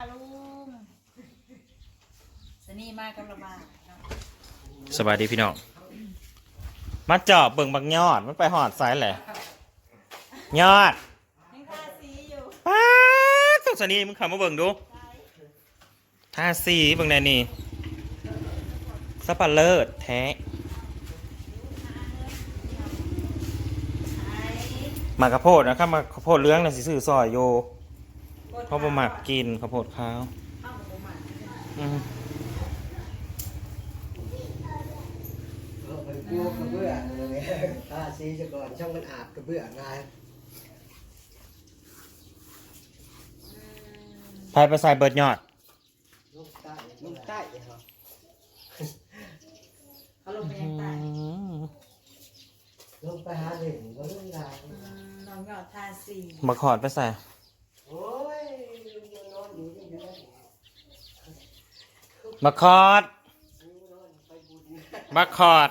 ลุงสนี่มากับระบาดเนาะสบายดีพี่น้อง มาเจาะเบิ่งบักยอด มันไปหอดสายแหละยอดยังทาสีอยู่ป้าดสุกสนีมึงเขับมาเบิ่งดูทาสีเบิ่งแน่นี่สปาเลิศแท้มากระโพดนะครับมาข้าวโพดเหลื้องน่ะสิซื้อซอยโย เพราะบ่มักกินข้าวโพดขาวเอาบ่มาอืมเอาไปกลัวกระเบื้องเลยทาสีจะก่อนช่างมันอาบกระเบื้องไงไปไปใส่เบิดยอด ลูกใต้ลูกใต้เหรอเขาลงไปยังใต้ลงไปหาหนึ่งก็ลุงได้อืมน้องยอดทาสีมาขอดไปใส่ โอ้ยลุงยังนอนอยู่นี่นะ มาคอดมาคอด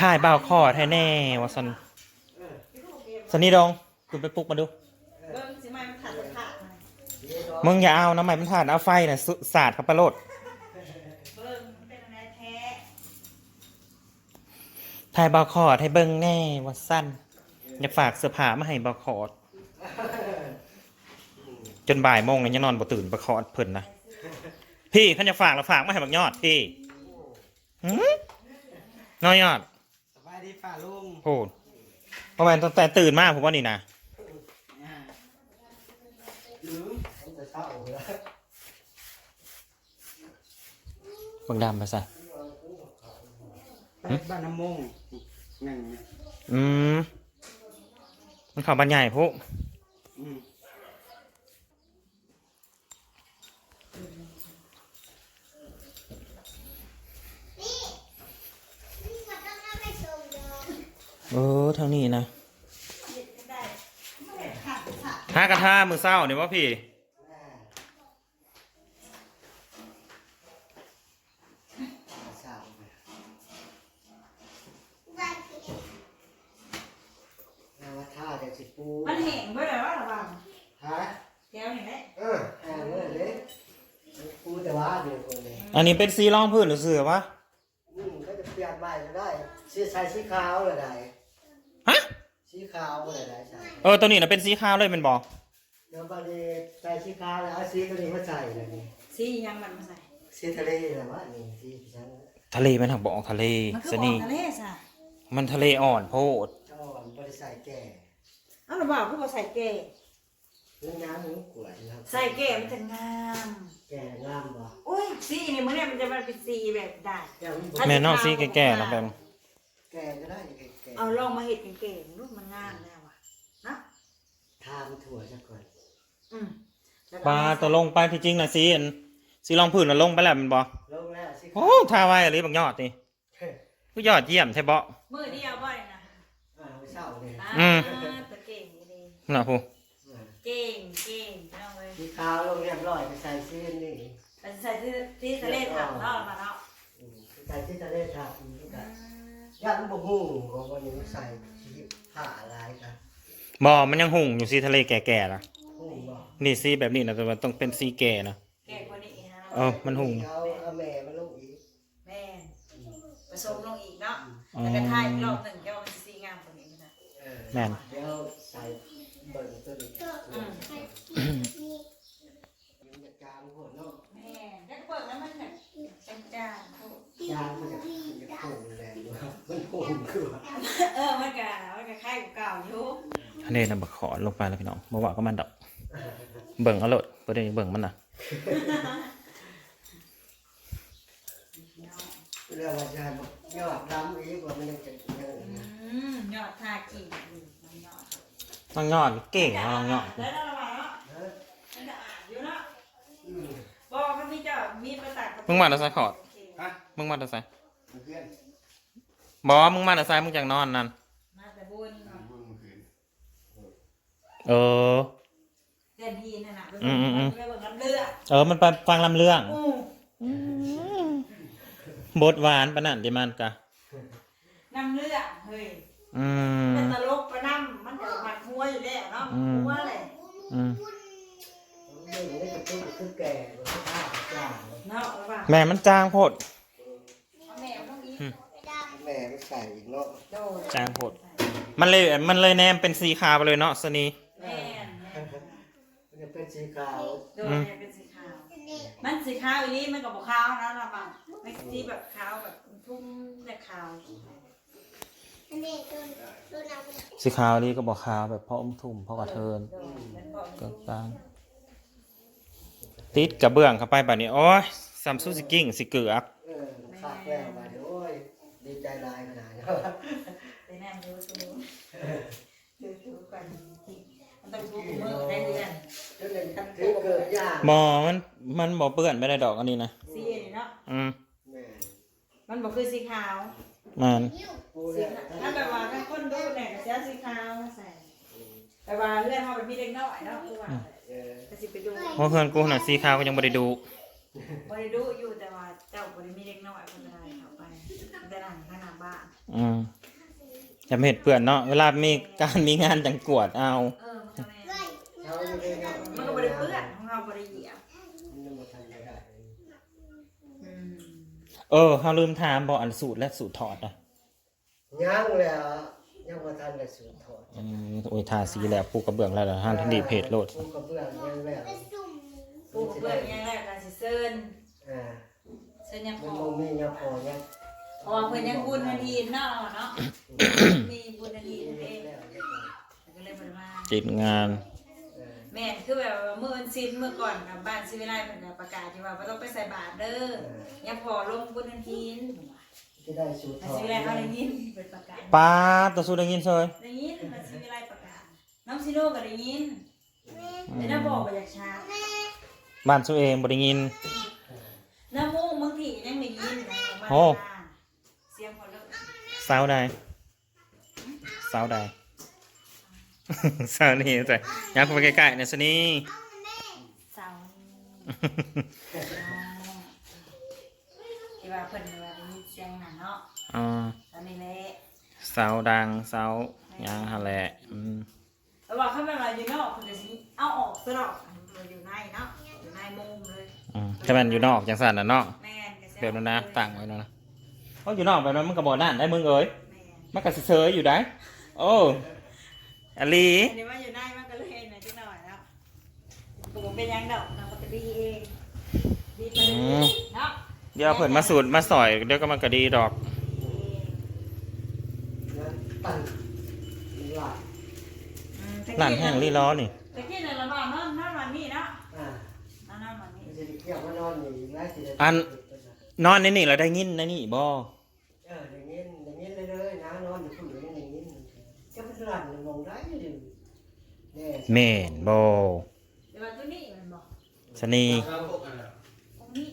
ถ่ายเบาคอดให้แน่วะสันสันนี่ดองคุณไปปลุกมาดู เบิ่งสิไม้มันขาดจะขาดมามึงอย่าเอาน้ำใหม่มันถ่านเอาไฟน่ะสุสาดขับปะโลดเบิ่งมันเป็นอะไรแท้ถ่ายเบาคอดให้เบิ้งแน่วะสั้นอย่าฝากเสื้อผ้ามาให้เบาคอด นบ่ายโมงเลยยังนอนบ่ตื่นเบาคอดเพิ่นนะพี่ขันจะฝากเราฝากมาให้บักยอดพี่หืมน้อยยอดสบายดีป่าลุงโหประมาณตั้งแต่ตื่นมากผมว่านี่นะลืมผมจะเศร้าแล้วบังดำไปใส่บ้านน้ำมงนั่งอืมมันเข่าบรรยายพวกอืม เออเท่านี้นะเด็ดก็ได้ไม่ได้ขาดจะขาดห้ากระทามือเศร้าเนี่ยว่าพี่เศร้าแล้วว่าท่าจะสิปูมันแห้งเบ่ได้ว่าระบาดฮะแถวนี่แหละเออแอบเลยเลยปูแต่ว่าเดี๋ยวคนเลยอันนี้เป็นสีรองพื้นหรือเสือวะอืมก็จะเปลี่ยนใหม่ก็ได้สีใส่สีขาวเลยได้ฮะสี ขาวเลยได้ใช่เออตัวนี้นะเป็นสีขาวเลยเป็นบอเดี๋ยวบัดนี้ใส่สีขาวแล้วเอาสีตัวนี้มาใส่เลยนี่สียังมันมาใส่ สีทะเลเลยว่านี่สีฉันทะเลมันหักบอกทะเลมันคือสบอนี่กทะเลซะมันทะเลอ่อนโพดจะอ่อนบริใส่แก่เอาระบาดคือบ่ใส่แก่เรื่องน้ำหนูกวดนะครับใส่แก่มันจะงาม แก่งามบ่อุ้ยสีนี่มึงเนี่ยมันจะมาเป็นสีแบบได้ แก่มันบ่แม่นอกสีแก่ๆนะแบบ แก่ก็ได้แก่แก่เอาลองมาเห็ดเก่งๆรูปมันงามแล้วอะนะทามถั่วซะก่อนอืมแล้วก็ปลาตัวลงไปที่จริงนะสีอันสีรองพื้นน่ะลงไปแล้วเป็นบอลงแล้วสีโอ้ทาไว้อะไรบางยอดนี่ก็ยอดเยี่ยมใช่บอมือเดียวบ่อยนะอ่าไม่เศร้าเลยอ่าอืมแต่เก่งดีนะพูอ่าเก่งเก่งเอาเลยสีขาวลงเรียบร้อยไปใส่สีนี่แต่ใส่ที่ที่ทะเลถังเนาะมาเนาะอืมไปใส่ที่ทะเลทาอีกอืกันม ย่านบ่ฮู้ก็บ่ยังใส่สีผ้าลายกันบอมันยังหุ่งอยู่สีทะเลแก่ๆนะฮู้บ่นี่สีแบบนี้นะแต่ว่าต้องเป็นสีแก่นะแก่กว่านี้อีกนะเออมันหุ่งเอาเอาแม่มาลงอีกแม่นผสมลงอีกเนาะแล้วก็ทายอีกรอบหนึ่งแกว่ามันจะสีงามกว่านี้นะเออแม่นเดี๋ยวใส่เบิ่งตัวนี้อืมมันจะกลางโหดเนาะแม่นแล้วก็เปิดแล้วมันแบบจังจ้าโอ้ ยางมันจะมันจะโค้งแรงอยู่ครับมันโค้งคือว่าเออมันก็มันก็คล้ายกับเก่าอยู่อันนี้นะบักขอลงไปแล้วพี่น้องมาว่าก็มันดอก เบิ่งเอาโลดประเด็นเบิ่งมันนะเรื่องว่าจะบอกยอดดำอีกว่ามันยังจะยัง อืมยอดทากี่มันยอดน้องยอดเก่งนะน้องยอดแล้วเราว่าเนาะเออมันจะอ่านอยู่เนาะอืมบอกมันมีเจ้ามีประสาทกับมึงมาแต่ไซขอดฮะ มึงมาแต่ไซเพื่อนบอมึงมาแต่ไซมึงจากนอนนั่น มาแต่บุญบุญเมื่อคืนเออเดือนทีนั่นน่ะอืมอืมอืม ไปเบิ่งน้ำเลือดเออ มันไปฟังลำเรื่อง อู้บทหวานปะนั่นดิมันกะ น้ำเลือดเฮ้ยอืม เป็นตลกประน้ำมันจะหมักหัวอยู่แล้วเนาะอืม หัวเลยอืมตุ้งนี่ก็ตุ้งคือแก่บนข้าวจ้าเนาะระหว่างแม่มันจางโพด เอาแม่เอาต้องอีก แม่ไม่ใส่อีกเนาะโดดจางโพดมันเลยมันเลยแนมเป็นสีขาวไปเลยเนาะสนีแม่นแม่นมันจะเป็นสีขาวโดดเนี่ยเป็นสีขาว มันสีขาวอันนี้มันกับขาวนะระหว่างไม่สีแบบขาวแบบทุ่มแต่ขาวสีขาวนี่ก็บอกขาวแบบพ่ออมทุ่มพ่อกระเทินโดดแล้วก็กลางๆติดกระเบื้องเข้าไปแบบนี้โอ้ยซัมซุงสิกิ้งสิเกือบเออขาดแล้วไปโอ้ย ดีใจลายขนาดนี้ไปแนมดูดูดูดูกันมันต้องดูมือได้เดือนจนเลยถึงเกิดยากหมอมันมันบอเปื้อนไม่ได้ดอกอันนี้นะสีนี่เนาะอืมแม่มันบอกคือสีขาวมันปูสีเนี่ยถ้าแบบว่าถ้าคนดูเนี่ยก็จะสีขาวใส่แต่ว่าเรื่องเขาเป็นพี่เด็กน้อยเนาะคือว่าเออก็สิไปดู เพราะเพื่อนกูน่ะสีขาวก็ยังไม่ได้ดูบริดูอยู่แต่ว่าเจ้าบริมีเด็กน้อยคนใดเข้าไป แต่หลังข้างหน้าบ้านอืมจะไม่เห็นเปื่อนเนาะเวลามีการมีงานจังกวดเอา เออมันก็แม่นเขาจะได้เนาะมันก็บริเปื้อนของเราบริเหยียบมันยังบ่ทันได้ได้อืมเออเขาลืมถามบอกอันสูตรและสูตรถอดนะยังแล้วยังบ่ทันได้สูตรถอดอืมโอ้ยทาสีแล้วปูกระเบื้องแล้วล่ะห้ามทันดีเพจโหลดปูกระเบื้องยังแล้วปลูกเปื้อนยังแรกการสิเซินอ่าเซินยังพมันอบ่มียังพอยัง เพราะว่าเพิ่นยังบุญนาทีเนาะเนาะ มีบุญนาทีนั่นเองแล้วเรียบร้อยก็เลยบ่ได้มา ติดงานเออแม่นคือแบบว่าเมื่อวันสิ้นเมื่อก่อนกับบ้านศิวิไลเพิ่นก็ประกาศอยู่ว่าบ่ต้องไปใส่บาตรเด้อยังพอลงบุญนาทีนที่ได้สูตรถบ้านอดศิวิไลเขาได้ยินเพิ่นประกาศป้าตัวสูตรได้ยินเซยได้ยินมันสิมีอะไรประกาศน้องซิโน่ก็ได้ยินแต่น้าบอกไปอยากช้าบ้านสูเองบ่ได้ยินน้ามูกบางทียังได้ยินนะบ้านโอ้บ้านเสียงพอ เลิกสาวใดสาวใดสาวนี่ใส่ยักเข้าไปใกล้ๆเนี่ยสนี่เสาที่ว่าเพิ่นว่าได้ยินเสียงน่ะเนาะ อ่าตอนนี้แหละสาวดังสาวหยังฮะแหละอืมแล้วว่าเขาเป็นอะไรอยู่นอกเพิ่นก็สิเอาออกซะดอกมันอยู่ในเนาะ อยู่ในมุมเลย อืมถ้ามันอยู่นอกจังสันน่ะเนาะแม่นก็สิแบบนั้นนะต่างไว้นะ เพราะอยู่นอกแบบนั้นมันก็บ่นั่นได้มึงเอ้ยแม่นมันก็เซยๆอยู่ได้ โอ้อลีอันนี้ว่าอยู่ในมันก็เลยเห็นหน่อยจังหน่อยแล้วผมเป็นยังดอกเราก็ดีเองดีไปเรื่อยๆเนาะเดี๋ยวเพิ่นมาสูตรมาสอยเดี๋ยวก็มันก็ดีดอกนะตั้งหลักหลานแห้งรีล้อนี่ตะกี้เนี่ยเราบ้านนอนนอนวันนี้เนาะอ่านอนนอนวันนี้มันจะได้เกี่ยวมานอน นอนในนี่เราได้ยินในนี่บ่เอออย่างนี้อย่างนี้เลยเลยนะนอนอยู่ผู้หญิงอย่างนี้จะเป็นหลันมองได้ยู่เนี่ยแม่นบ่เดี๋ยววันตัวนี้มันบอกชะนีตรงนี้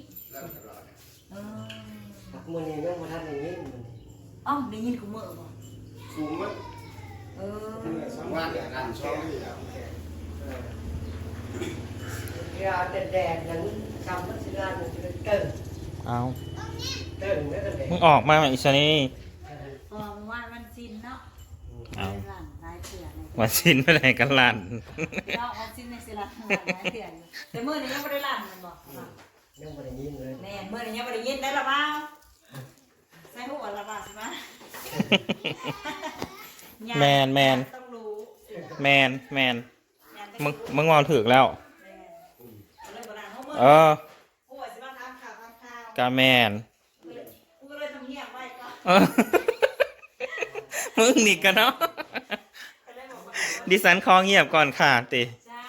เออหักมือนี่ยังมาทำอย่างนี้มันอ้อมได้ยินกูเมื่อบอกสูงมั้ยเออสองวันเนี่ยนั่นช่องนี่แล้วเออยาแดดๆนั้นคำว่าสิลานมันจะเกิน เอาเกินแล้วก็แดดมึงออกมาอีชะนีพอมันว่ามันซินเนาะเอาหลังลายเถื่อนเลยว่าสินไปไหนกันลั่นเนาะมันซินในสิลันหลังลายเถื่อนแต่เมื่อนี้ยังไม่ได้หลังมันบอกยังไม่ได้ยินเลยแม่เมื่อนี้ยังไม่ได้ยินได้หรือเปล่าใส่หัวละบาทใช่ไหมแมนแมนต้องรู้แมนแมนแม่นต้องมึงรู้มึงวางถึกแล้วแม่นเรื่องโบราณเขาเมื่อ กาแมนกูก็เลยทำเงียบไว้ก็เออมึงนี่กันเนาะ ก็เลยบอกว่าดิสันคอเงียบก่อนค่ะติใช่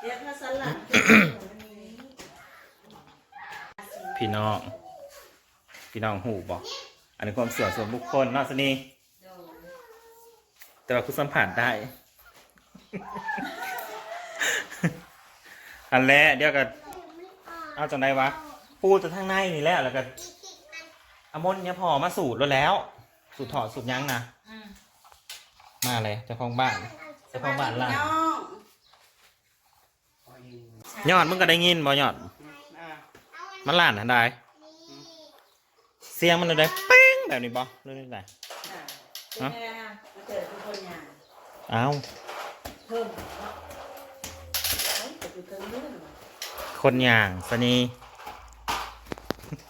เดี๋ยวถ้าสลัดพี่น้อง พี่น้องหูบอกอันนี้ความเสื่อส่วนบุคคลเนาะสนีแต่ว่าคุณสัมผัสได้ อันแรกเดี๋ยวก็ เอาจากไหนวะ ปูจากทางในนี่แหละแล้วก็เอามนต์เนี่ยพอมาสูตรแล้วแล้ว สูตรถอดสูตรยั้งนะอืมมาเลยเจ้าของบ้านเจ้าของบ้านล่ะยอดมึงก็ได้ยินบ่ยอดมันล้านทันได้เสียงมันเลยได้เป้งแบบนี้บ่เรื่อยๆได้เป็นไงล่ะเกิดทุกคนอย่างอ้าวเพิ่มอยู่เกินเรื่อง คนอย่างสนี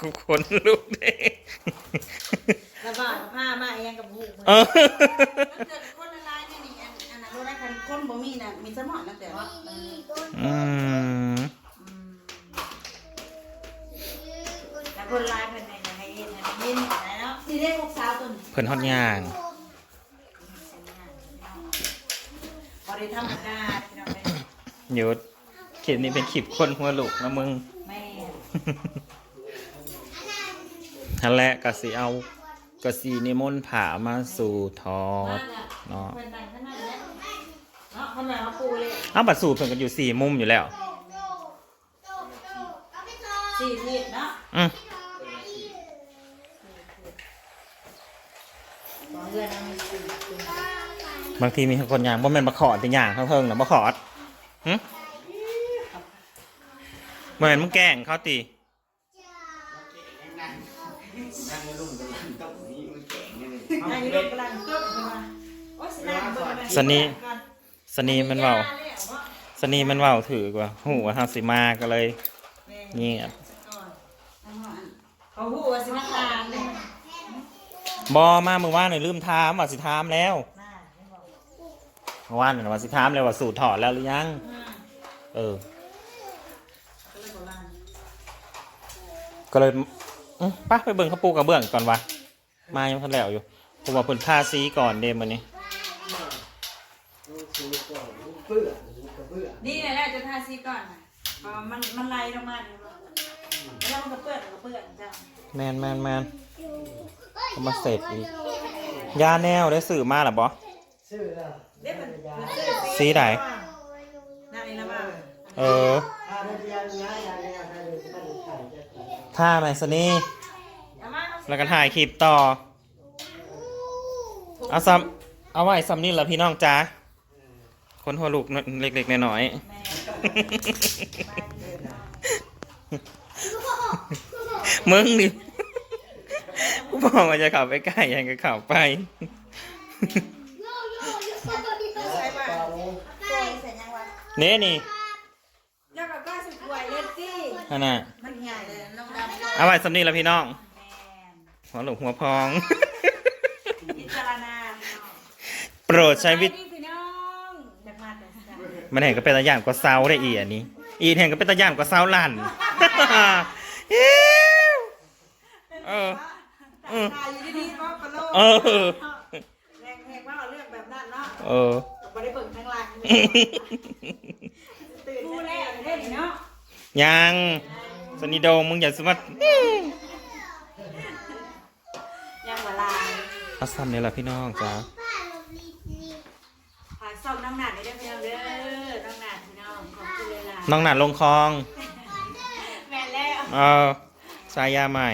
กูคนลูกเด้แล้วก็ผ้ามาเองกับหูมือเออมันเกิดคนละลายเนี่ยนี่อันอันนั้นรู้ได้คันคนบ่มีน่ะมีสมองนั่นแต่ว่าเอออืมอืมแต่คนลายเพิ่นเนี่ยอยากให้เห็นให้ยินอะไรเนาะนี่เรียกลูกสาวตัวนี้เพิ่นฮอดย่างพอได้ธรรมดาพี่น้องเอ้ยหยุด คลิปนี้เป็นคลิปคนหัวลูกนะมึงแม่นั่นแหละกสิเอากสินิมนต์ผามาสู่ทอมาดน่ะเนาะเพิ่นดังขนาดนั้นเนาะคนแบบมาปูเลยเอาบัตรสูตรเพิ่นกันอยู่สี่มุมอยู่แล้วสี่ทิศเนาะอืมสองเดือนเอามีสี่ทิศบางทีมีคนย่างบ่แม่นมาขอดแต่ย่างเขาเพิ่งน่ะบ่ขอดหึ เหมือนมึงแกล้งเขาตีนั่งในรุ่มตะวันตกนี่มันแก่งนี่นี่นายกกำลังจบขึ้นมาโอ้ยสิได้เบิ่งกัสนีสนีมันเว้าสนีมันเว้าถือกว่าหูว่าเฮาสิมาก็เลยเงียบเขาหูว่าสิมาตามเลยบ่มามื้อวานนี่ลืมถามว่าสิถามแล้วน่าไม่บอกเมื่อวานนี่ว่าสิถามแล้วว่าสูตรถอดแล้วหรือยังอืมเออ ก็เลยบอกว่า ก็เลยอื้อไป้าไปเบิ่งเขาปูกระเบื้องก่อนวะมายังทันแล้วอยู่ผมว่าเพิ่นทาสีก่อนเดมวันนี้ลูกซื้อก่อนลูกเบื่อลูกกระเบื่อดีเลยแหละจะทาซีก่อนน่ะเพราะมันมันไหลลงมาเนี่ยแล้วมันก็เปื้อนก็เปื้อนจ้ะแมนแมนแมนเขามาเสร็จอีกยาแนวได้สื่อมาหรอบอซื้อแล้วเด็กมันยามันซื้อสีไหนนั่นนี่ละบ้าเออ ถ้าได้ยายายาเนี่ยถ้าได้ถ้าได้ขายจะ ขายท่าไหมสนี่แล้วก็ถ่ายคลิปต่อ เอาซ้ำเอาไว้ซ้ำนี่ละพี่น้องจ้าคนหัวลูกเล็กๆน้อยม่ๆมึงดิกูบอกว่าจะเขับไปใกล้ยังก็เขับไปเป่าใส่ใส่ยังวะเน่นี่ เจ้าก็ก้าสิบกวยเลยสิ นั่นน่ะมันใหญ่เลยน้องดำเอาไว้ซ้ำนี่ละพี่น้องแม่หัวหลูกหัวพอง พิจารณาพี่น้องโปรดใช้วิสบายดีพี่น้องอยากมาแต่จ้ะมันเห็นก็เป็นตะย่านกว่าเซาได้อีอันนี้ อีเห็นก็เป็นตะย่านกว่าเซาลั่นเออ ตายอยู่ดีๆก็กระโลกเออ แรงแหกว่าเอาเรื่องแบบนั้นเนาะเออ บ่ได้เบิ่งทางหลังตื่นรู้แล้วเด้นี่เนาะ ยังสนิโดงมึงอย่าสมัดยังบ่ลายเอาซ้ำนี่แหละพี่น้องจ้าฝากส่องน้องหนัดได้เด้อพี่น้องเด้อน้องหนัดพี่น้องขอบคุณเลยล่ะน้องหนาดลงคลองแม่นแล้วเออสายยาใหม่